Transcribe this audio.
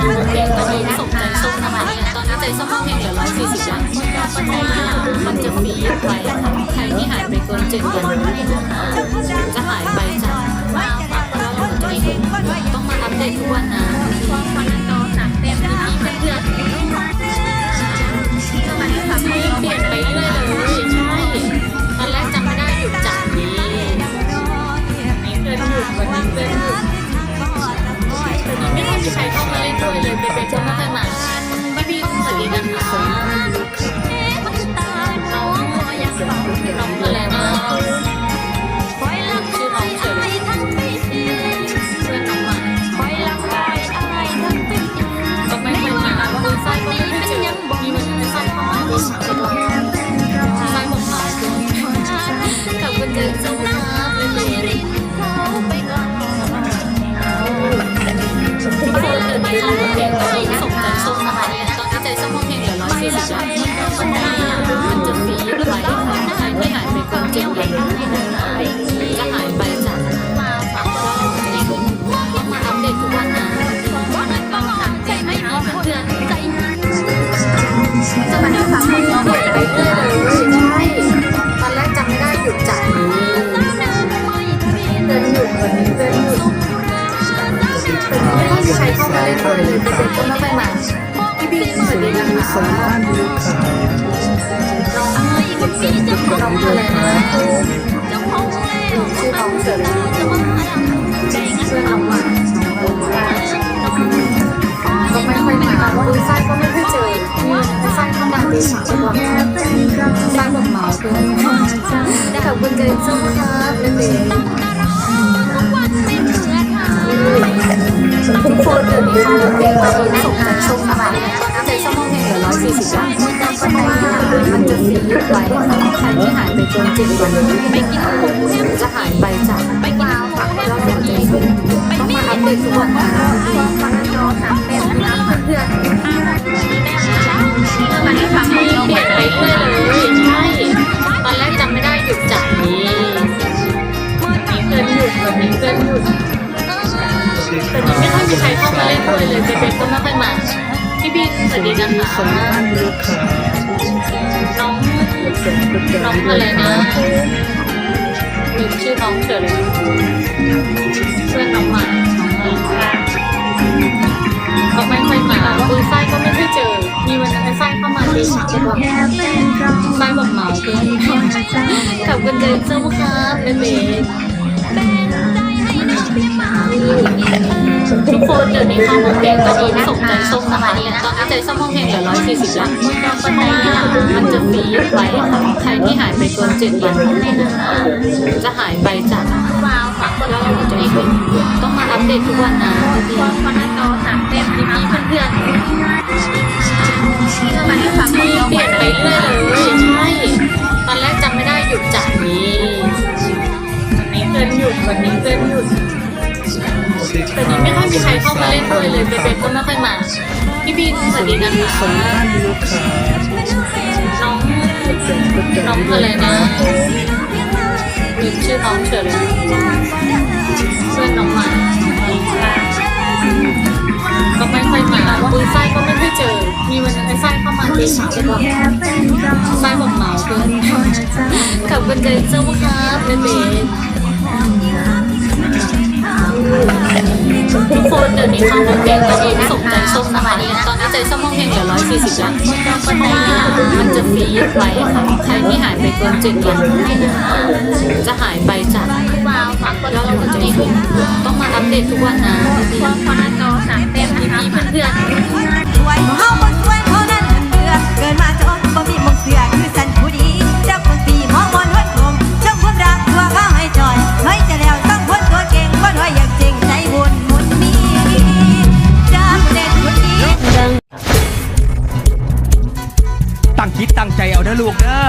ข้าวหมูแดงตอนนี้ใจส้มนะคะตอนนี้ใจส้มเพลงเหลือร้อยสี่สิบแล้วมันจะฟรีไว้ใครที่หายไปเกินเจ็ดวันจะ ส่งใจส้มนะคะตอนนี้ใจส้มเพลงเหลือร้อยสี่สิบแล้วมันจะฟรีไว้ใครที่หายไปเกินเจ็ดวันะหาย พี่สวัสดีนะคะน้องน้องอะไรนะชื่อน้องเฉยเพื่อน้องมาก็ไม่ค่อยมาดูไส้ก็ไม่ค่อยเจอไส้เข้ามาดีฉากก่อนไส้แบบเมาคือขอบคุณเจนส้มครับเป็นเด็กทุกคนเดี๋ยวนี้เขาเพลงมาส่งใจส้มนะคะใจส้มเพลงเห ลือร้อยสี่สิบแล้วมันจะฟรีไว้ใครที่หายไปเกินเจ็ดวันไม่กินคุ้มจะหายไปจากไม่กินฝักเราหัวใจส้มต้องมาอัปเดตทุกวันนะเพื่อนเปลี่ยนไปเรื่อยเลยใช่ตอนแรกจำไม่ได้หยุดจากนี้นี่เพื่อนหยุดวันนี้เพื่อนหยุดแต่นี่ไม่ค่อยมีใครเข้ามาเล่นด้วยเลยเป็นเป็นก็ไม่ค่อยมา พี่พี่สวัสดีนะคะ น้องน้องอะไรนะลืมชื่อน้องเฉยเพื่อนน้องหม่ก็ไม่ค่อยมาคุยไส้ก็ไม่ค่อยเจอ มีวันนั้นไส้เข้ามาดีฉากแบบไส้แบบเมาเกินกับกันเจนเจ้าครับเป็นเบส ทุกคนเดี๋ยวนี้เข้าเพลงตอนนี้ส่งใจส้มนะคะตอนนี้ใจส้มเพลงเหลือร้อยสี่สิบแล้วมันจะฟรีไว้ใครที่หายไปเกินเจ็ดวันจะหายไปจากเราหัวใจส้มต้องมาอัปเดตทุกวันนะพี่พี่เพื่อนๆเามาเล่นด้วยเลยเป็นเป็นก็ไม่ค่อยมา พี่พี่สวัสดีนะคะน้องน้องอะไรนะลืมชื่อน้องเฉยเพื่อนน้องม่ก็ไม่ค่อยมาคุยไส้ก็ไม่ค่อยเจอ มีวันนั้นไอ้ไส้เข้ามาดีฉากแบบไส้แบบเมาเกินกับกันเจนเจ้าครับเป็นเบส ทุกคนเดี๋ยวนี้เข้าเพลงตอนนี้ส่งใจส้มนะคะตอนนี้ใจส้มเพลงเหลือร้อยสี่สิบแล้วมันจะฟรีไว้ใครที่หายไปเกินเจ็ดวันจะหายไปจากเราหัวใจส้มต้องมาอัปเดตทุกวันนะพี่พี่เคิดตั้งใจเอาเด้อลูกเด้อ